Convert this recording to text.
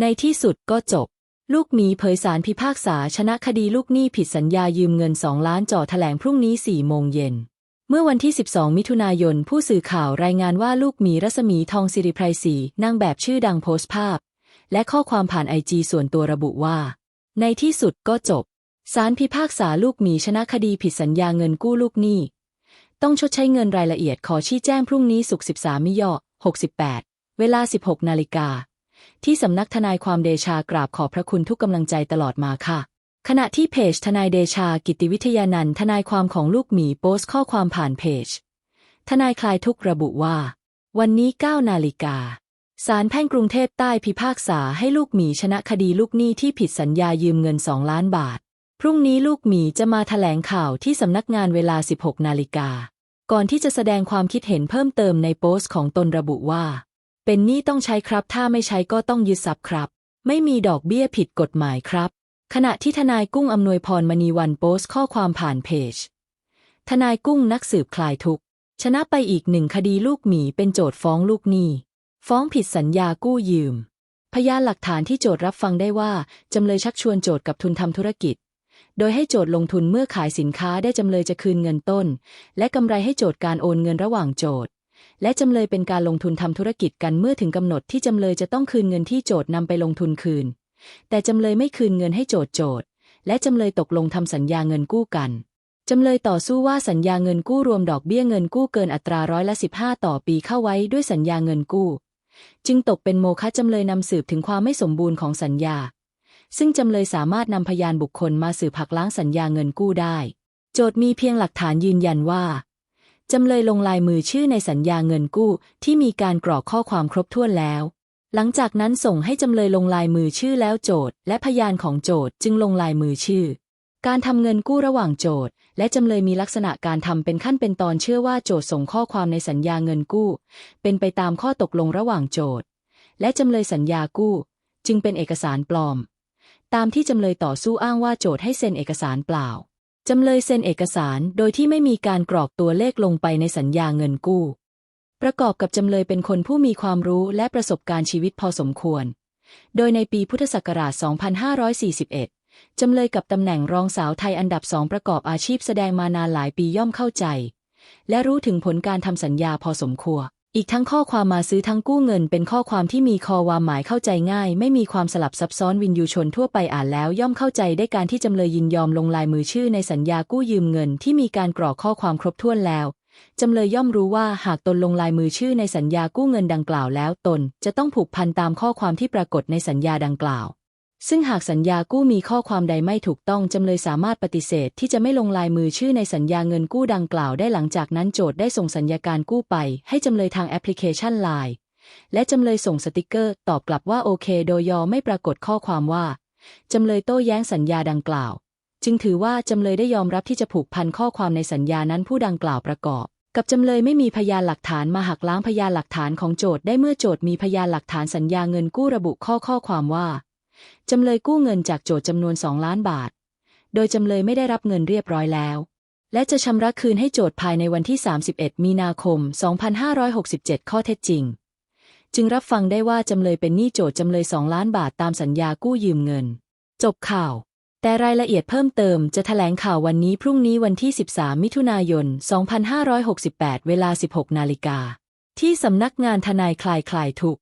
ในที่สุดก็จบ ลูกหมีเผยสารพิพากษาชนะคดีลูกหนี้ผิดสัญญายืมเงิน2ล้านจ่อแถลงพรุ่งนี้4โมงเย็น เมื่อวันที่ 12 มิถุนายน ผู้สื่อข่าวรายงานว่าลูกหมีรัศมีทองสิริไพรศรีนางแบบชื่อดังโพสต์ภาพ และข้อความผ่านไอจีส่วนตัวระบุว่า ในที่สุดก็จบศาลพิพากษาลูกหมีชนะคดีผิดสัญญาเงินกู้ลูกหนี้ ต้องชดใช้เงินรายละเอียดขอชี้แจ้งพรุ่งนี้ศุก13มิยอ68 เวลา 16 นาฬิกา ที่สำนักทนายความเดชากราบขอบพระคุณทุกกำลังใจตลอดมาค่ะ ขณะที่เพจทนายเดชากิติวิทยานันทนายความของลูกหมีโพสต์ข้อความผ่านเพจ ทนายคลายทุกระบุว่า วันนี้ 9 นาฬิกาศาลแพ่งกรุงเทพใต้พิพากษาให้ลูกหมีชนะคดีลูกหนี้ที่ผิดสัญญายืมเงิน 2 ล้านบาท พรุ่งนี้ลูกหมีจะมาแถลงข่าวที่สำนักงานเวลา 16 นาฬิกา ก่อนที่จะแสดงความคิดเห็นเพิ่มเติมในโพสต์ของตนระบุว่า เป็นหนี้ต้องใช้ครับ ถ้าไม่ใช้ก็ต้องยึดทรัพย์ครับ ไม่มีดอกเบี้ยผิดกฎหมายครับ ขณะที่ทนายกุ้งอำนวยพรมณีวันโพสต์ข้อความผ่านเพจ ทนายกุ้งนักสืบคลายทุกชนะไปอีกหนึ่งคดีลูกหมีเป็นโจทฟ้องลูกหนี้ ฟ้องผิดสัญญากู้ยืม พยานหลักฐานที่โจทรับฟังได้ว่า จำเลยชักชวนโจทกับทุนทำธุรกิจ โดยให้โจทลงทุนเมื่อขายสินค้าได้จำเลยจะคืนเงินต้น และกำไรให้โจทการโอนเงินระหว่างโจท และจำเลยเป็นการลงทุนทำธุรกิจกันเมื่อถึงกำหนดที่จำเลยจะต้องคืนเงินที่โจทนำไปลงทุนคืน แต่จำเลยไม่คืนเงินให้โจทโจทและจำเลยตกลงทำสัญญาเงินกู้กันจำเลยต่อสู้ว่าสัญญาเงินกู้รวมดอกเบี้ยเงินกู้เกินอัตราร้อยละ15 ต่อปีเข้าไว้ด้วยสัญญาเงินกู้ จึงตกเป็นโมฆะจำเลยนำสืบถึงความไม่สมบูรณ์ของสัญญา ซึ่งจำเลยสามารถนำพยานบุคคลมาสืบหักล้างสัญญาเงินกู้ได้ โจทมีเพียงหลักฐานยืนยันว่า จำเลยลงลายมือชื่อในสัญญาเงินกู้ที่มีการกรอกข้อความครบถ้วนแล้ว หลังจากนั้นส่งให้จำเลยลงลายมือชื่อแล้วโจทย์ และพยานของโจทย์จึงลงลายมือชื่อ การทำเงินกู้ระหว่างโจทย์ และจำเลยมีลักษณะการทำเป็นขั้นเป็นตอนเชื่อว่าโจทย์ส่งข้อความในสัญญาเงินกู้ เป็นไปตามข้อตกลงระหว่างโจทย์ และจำเลยสัญญากู้ จึงเป็นเอกสารปลอม ตามที่จำเลยต่อสู้อ้างว่าโจทย์ให้เซ็นเอกสารเปล่า จำเลยเซ็นเอกสารโดยที่ไม่มีการกรอกตัวเลขลงไปในสัญญาเงินกู้ ประกอบกับจำเลยเป็นคนผู้มีความรู้และประสบการณ์ชีวิตพอสมควร โดยในปีพุทธศักราช 2541 จำเลยกับตำแหน่งรองสาวไทยอันดับสองประกอบอาชีพแสดงมานานหลายปีย่อมเข้าใจ และรู้ถึงผลการทำสัญญาพอสมควร อีกทั้งข้อความมาซื้อทั้งกู้เงิน เป็นข้อความที่มีคอความหมายเข้าใจง่าย ไม่มีความสลับซับซ้อนวินยูชนทั่วไปอ่านแล้วย่อมเข้าใจได้การที่จำเลยยินยอมลงลายมือชื่อในสัญญากู้ยืมเงินที่มีการกรอกข้อความครบถ้วนแล้วจำเลยย่อมรู้ว่าหากตนลงลายมือชื่อในสัญญากู้เงินดังกล่าวแล้วตน จะต้องผูกพันตามข้อความที่ปรากฏในสัญญาดังกล่าว ซึ่งหากสัญญากู้มีข้อความใดไม่ถูกต้องจำเลยสามารถปฏิเสธที่จะไม่ลงลายมือชื่อในสัญญาเงินกู้ดังกล่าวได้หลังจากนั้นโจทย์ได้ส่งสัญญาการกู้ไป ให้จำเลยทางแอปพลิเคชัน Line และจำเลยส่งสติกเกอร์ ตอบกลับว่าโอเค โดยยอไม่ปรากฏข้อความว่า จำเลยโต้แย้งสัญญาดังกล่าว จึงถือว่าจำเลยได้ยอมรับที่จะผูกพันข้อความในสัญญานั้นผู้ดังกล่าวประกอบ กับจำเลยไม่มีพยานหลักฐานมาหักล้างพยานหลักฐานของโจทย์ได้เมื่อโจทย์มีพยานหลักฐานสัญญาเงินกู้ระบุข้อข้อความว่า จำเลยกู้เงินจากโจทย์จำนวน2ล้านบาท โดยจำเลยไม่ได้รับเงินเรียบร้อยแล้ว และจะชำระคืนให้โจทย์ภายในวันที่ 31 มีนาคม 2567 ข้อเท็จจริง จึงรับฟังได้ว่าจำเลยเป็นหนี้โจทย์จำเลย2ล้านบาทตามสัญญากู้ยืมเงิน จบข่าว แต่รายละเอียดเพิ่มเติมจะแถลงข่าววันนี้พรุ่งนี้วันที่ 13 มิถุนายน 2568 เวลา 16 นาฬิกาที่สำนักงานทนายคลายคลายทุก